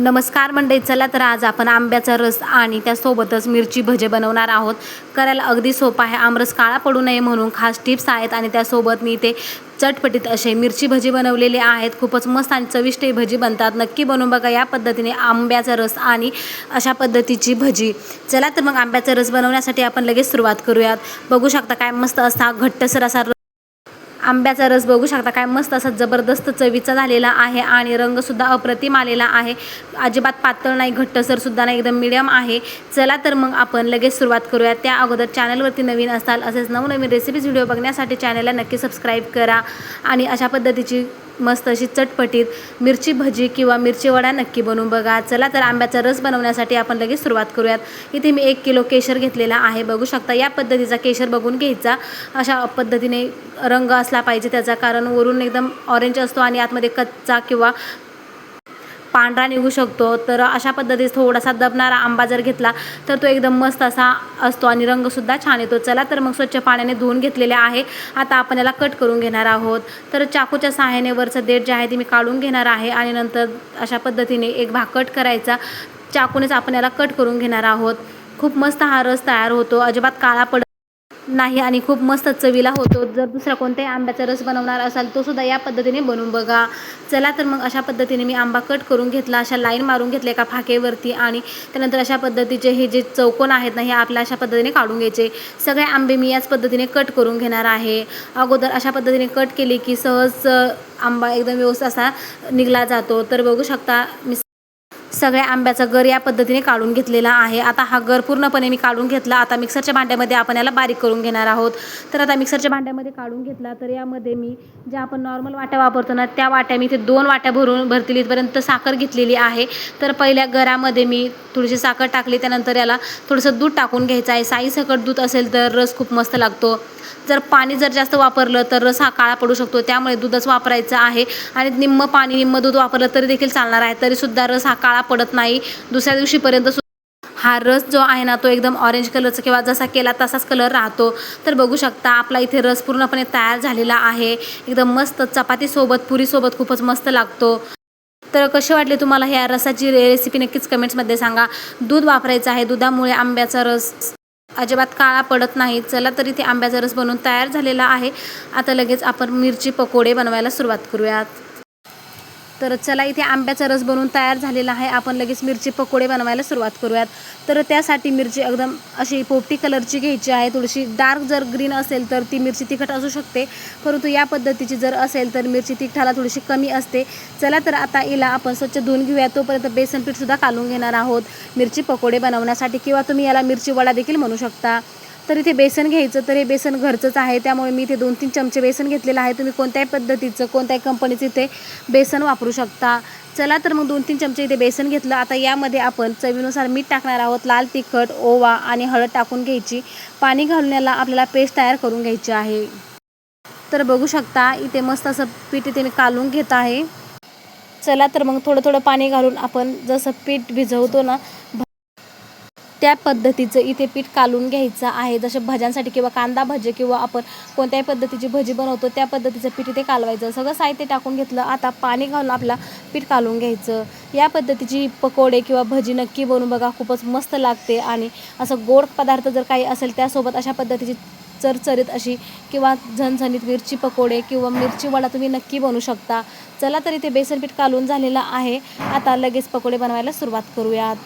नमस्कार मंडळी चला तर आज आपण आंब्याचा रस आणि त्यासोबतच मिरची भजे बनवणार आहोत. करायला अगदी सोपं आहे आमरस काळा पडू नये म्हणून खास टिप्स आहेत आणि त्यासोबत मी ते चटपटीत असे मिरची भजी बनवलेले आहेत. खूपच मस्त आणि चविष्ट भजी बनतात. नक्की बनवून बघा या पद्धतीने आंब्याचा रस आणि अशा पद्धतीची भजी. चला तर मग आंब्याचा रस बनवण्यासाठी आपण लगेच सुरुवात करूयात. बघू शकता काय मस्त असा घट्टसर असा रस आंब्याचा रस बघू शकता. काय मस्त असा जबरदस्त चवीचा झालेला आहे आणि रंगसुद्धा अप्रतिम आलेला आहे. अजिबात पातळ नाही घट्टसरसुद्धा नाही एकदम मिडियम आहे. चला तर मग आपण लगेच सुरुवात करूया. त्या अगोदर चॅनलवरती नवीन असाल असेच नवनवीन रेसिपीज व्हिडिओ बघण्यासाठी चॅनलला नक्की सबस्क्राईब करा. आणि अशा पद्धतीची मस्त अशी चटपटीत मिरची भजी किंवा मिरची वडा नक्की बनवून बघा. चला तर आंब्याचा रस बनवण्यासाठी आपण लगेच सुरुवात करूयात. इथे मी एक किलो केशर घेतलेला आहे. बघू शकता या पद्धतीचा केशर बघून घ्यायचा. अशा पद्धतीने रंग असला पाहिजे त्याचा कारण वरून एकदम ऑरेंज असतो आणि आतमध्ये कच्चा किंवा पांढरा निघू शकतो. तर अशा पद्धतीत थोडासा दबणारा आंबा जर घेतला तर तो एकदम मस्त असा असतो आणि रंगसुद्धा छान येतो. चला तर मग स्वच्छ पाण्याने धुवून घेतलेले आहे. आता आपण याला कट करून घेणार आहोत. तर चाकूच्या सहाय्याने वरचं देठ जे आहे ते मी काढून घेणार आहे आणि नंतर अशा पद्धतीने एक भाग कट करायचा. चाकूनेच आपण याला कट करून घेणार आहोत. खूप मस्त हा रस तयार होतो. अजिबात काळा पड नाही आणि खूप मस्त चवीला होतो. जर दुसरा कोणताही आंब्याचा रस बनवणार असाल तो सुद्धा या पद्धतीने बनवून बघा. चला तर मग अशा पद्धतीने मी आंबा कट करून घेतला अशा लाईन मारून घेतल्या एका फाकेवरती आणि त्यानंतर अशा पद्धतीचे हे जे चौकोन आहेत ना हे आपल्या अशा पद्धतीने काढून घ्यायचे. सगळे आंबे मी याच पद्धतीने कट करून घेणार आहे. अगोदर अशा पद्धतीने कट केले की सहज आंबा एकदम व्यवस्थित असा निघला जातो. तर बघू शकता मी सगळ्या आंब्याचा गर या पद्धतीने काढून घेतलेला आहे. आता हा गर पूर्णपणे मी काढून घेतला. आता मिक्सरच्या भांड्यामध्ये आपण याला बारीक करून घेणार आहोत. तर आता मिक्सरच्या भांड्यामध्ये काढून घेतला तर यामध्ये मी ज्या आपण नॉर्मल वाट्या वापरतो ना त्या वाट्या मी इथे दोन वाट्या भरून भरतील. इथपर्यंत साखर घेतलेली आहे. तर पहिल्या गरामध्ये मी थोडीशी साखर टाकली. त्यानंतर याला थोडंसं दूध टाकून घ्यायचं आहे. साई सकट दूध असेल तर रस खूप मस्त लागतो. जर पाणी जर जास्त वापरलं तर रस हा काळा पडू शकतो. त्यामुळे दूधच वापरायचं आहे. आणि निम्म पाणी निम्म दूध वापरलं तरी देखील चालणार आहे. तरीसुद्धा रस हा काळा पडत नाही. दुसऱ्या दिवशीपर्यंत सु हा रस जो आहे ना तो एकदम ऑरेंज कलरचा किंवा जसा केला तसाच कलर राहतो. तर बघू शकता आपला इथे रस पूर्णपणे तयार झालेला आहे. एकदम मस्त चपातीसोबत पुरीसोबत खूपच मस्त लागतो. तर कसे वाटले तुम्हाला ह्या रसाची रेसिपी नक्कीच कमेंट्समध्ये सांगा. दूध वापरायचं आहे दुधामुळे आंब्याचा रस अजिबात काळा पडत नाही. चला तरी ते आंब्याचा रस बनवून तयार झालेला आहे. आता लगेच आपण मिरची पकोडे बनवायला सुरुवात करूयात. तर चला इथे आंब्याचा रस बनवून तयार झालेला आहे. आपण लगेच मिरची पकोडे बनवायला सुरुवात करूयात. तर त्यासाठी मिरची एकदम अशी पोपटी कलरची घ्यायची आहे. थोडीशी डार्क जर ग्रीन असेल तर ती मिरची तिखट असू शकते. परंतु या पद्धतीची जर असेल तर मिरची तिखटाला थोडीशी कमी असते. चला तर आता हिला आपण स्वच्छ धुवून घेऊया. तोपर्यंत बेसन पीठसुद्धा काढून घेणार आहोत. मिरची पकोडे बनवण्यासाठी किंवा तुम्ही याला मिरची वडा देखील म्हणू शकता. तर इथे बेसन घ्यायचं तर हे बेसन घरचंच आहे. त्यामुळे मी इथे दोन तीन चमचे बेसन घेतलेलं आहे. तुम्ही कोणत्याही पद्धतीचं कोणत्याही कंपनीचं इथे बेसन वापरू शकता. चला तर मग दोन तीन चमचे इथे बेसन घेतलं. आता यामध्ये आपण चवीनुसार मीठ टाकणार आहोत. लाल तिखट ओवा आणि हळद टाकून घ्यायची. पाणी घालून याला आपल्याला पेस्ट तयार करून घ्यायची आहे. तर बघू शकता इथे मस्त असं पीठ इथे मी कालून घेत आहे. चला तर मग थोडं थोडं पाणी घालून आपण जसं पीठ भिजवतो ना त्या पद्धतीचं इथे पीठ कालून घ्यायचं आहे. जसं भज्यांसाठी किंवा कांदा भजी किंवा आपण कोणत्याही पद्धतीची भजी बनवतो त्या पद्धतीचं पीठ इथे कालवायचं. सगळं साहित्य टाकून घेतलं. आता पाणी घालून आपला पीठ कालून घ्यायचं. या पद्धतीची पकोडे किंवा भजी नक्की बनवून बघा. खूपच मस्त लागते आणि असं गोड पदार्थ जर काही असेल त्यासोबत अशा पद्धतीची चरचरीत अशी किंवा झणझणीत मिरची पकोडे किंवा मिरची वडा तुम्ही नक्की बनवू शकता. चला तर इथे बेसन पीठ कालून झालेलं आहे. आता लगेच पकोडे बनवायला सुरुवात करूयात.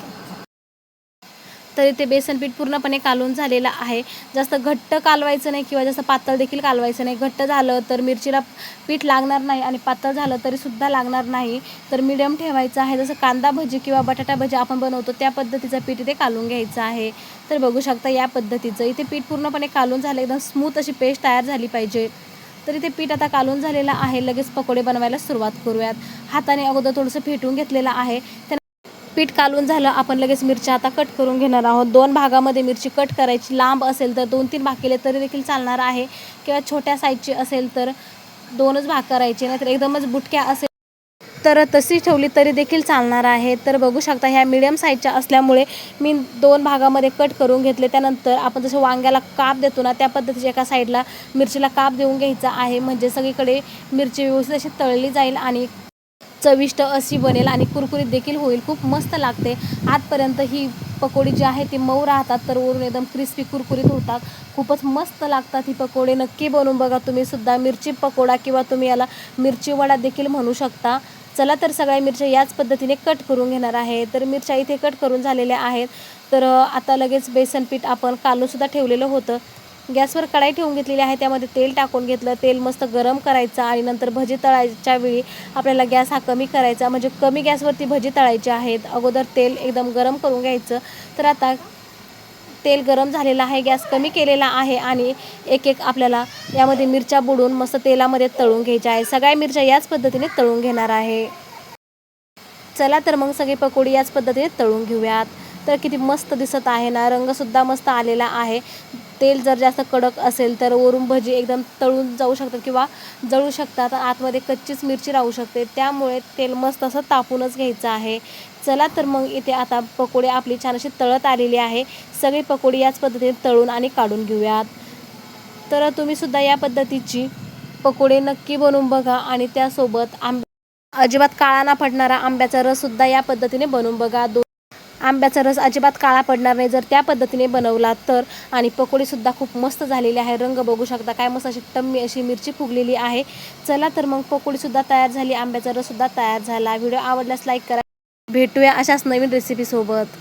तर इथे बेसन पीठ पूर्णपणे कालून झालेलं आहे. जास्त घट्ट कालवायचं नाही किंवा जास्त पातळ देखील कालवायचं नाही. घट्ट झालं तर मिरचीला पीठ लागणार नाही आणि पातळ झालं तरीसुद्धा लागणार नाही. तर मिडियम ठेवायचं आहे. जसं कांदा भजी किंवा बटाटा भजी आपण बनवतो त्या पद्धतीचं पीठ इथे कालून घ्यायचं आहे. तर बघू शकता या पद्धतीचं. इथे पीठ पूर्णपणे कालून झालं. एकदम स्मूथ अशी पेस्ट तयार झाली पाहिजे. तर इथे पीठ आता कालून झालेलं आहे. लगेच पकोडे बनवायला सुरुवात करूयात. हाताने अगोदर थोडंसं फेटून घेतलेलं आहे. पीठ कालून झालं आपण लगेच मिरच्या आता कट करून घेणार आहोत. दोन भागामध्ये मिरची कट करायची लांब असेल तर दोन तीन भाग केले तरी देखील चालणार आहे. किंवा छोट्या साईजची असेल तर दोनच भाग करायचे नाहीतर एकदमच बुटक्या असेल तर तशी ठेवली तरी देखील चालणार आहे. तर बघू शकता ह्या मिडियम साईजच्या असल्यामुळे मी दोन भागामध्ये कट करून घेतले. त्यानंतर आपण जसं वांग्याला काप देतो ना त्या पद्धतीच्या एका साईडला मिरचीला काप देऊन घ्यायचा आहे. म्हणजे सगळीकडे मिरची व्यवस्थित अशी तळली जाईल आणि चविष्ट अशी बनेल आणि कुरकुरीत देखील होईल. खूप मस्त लागते. आतपर्यंत ही पकोडी जी आहे ती मऊ राहतात तर वरून एकदम क्रिस्पी कुरकुरीत होतात. खूपच मस्त लागतात ही पकोडी. नक्की बनवून बघा तुम्ही सुद्धा. मिरची पकोडा किंवा तुम्ही याला मिरची वडा देखील म्हणू शकता. चला तर सगळ्या मिरच्या याच पद्धतीने कट करून घेणार आहे. तर मिरच्या इथे कट करून झालेल्या आहेत. तर आता लगेच बेसन पीठ आपण कालूनसुद्धा ठेवलेलं होतं. गॅसवर कढाई ठेवून घेतलेली आहे. त्यामध्ये तेल टाकून घेतलं. तेल मस्त गरम करायचं आणि नंतर भजी तळायच्या वेळी आपल्याला गॅस हा कमी करायचा. म्हणजे कमी गॅसवरती भजी तळायची आहेत. अगोदर तेल एकदम गरम करून घ्यायचं. तर आता तेल गरम झालेलं आहे. गॅस कमी केलेला आहे आणि एक एक आपल्याला यामध्ये मिरच्या बुडून मस्त तेलामध्ये तळून घ्यायच्या आहे सगळ्या मिरच्या याच पद्धतीने तळून घेणार आहे. चला तर मग सगळे पकोडी याच पद्धतीने तळून घेऊयात. तर किती मस्त दिसत आहे ना. रंगसुद्धा मस्त आलेला आहे. तेल जर जास्त कडक असेल तर वरून भजी एकदम तळून जाऊ शकतात किंवा जळू शकतात. आतमध्ये कच्चीच मिरची राहू शकते. त्यामुळे तेल मस्त असं तापूनच घ्यायचं आहे. चला तर मग इथे आता पकोडी आपली छान अशी तळत आलेली आहे. सगळी पकोडी याच पद्धतीने तळून आणि काढून घेऊयात. तर तुम्ही सुद्धा या पद्धतीची पकोडे नक्की बनवून बघा आणि त्यासोबत आंब अजिबात काळा ना पडणारा आंब्याचा रससुद्धा या पद्धतीने बनवून बघा. दोन आंब्याचा रस अजिबात काळा पडणार नाही. जर त्या पद्धतीने बनवला तर आणि पकोडीसुद्धा खूप मस्त झालेली आहे. रंग बघू शकता काय मस्त अशी टम्मी अशी मिरची फुगलेली आहे. चला तर मग पकोडीसुद्धा तयार झाली. आंब्याचा रससुद्धा तयार झाला. व्हिडिओ आवडल्यास लाईक करा. भेटूया अशाच नवीन रेसिपीसोबत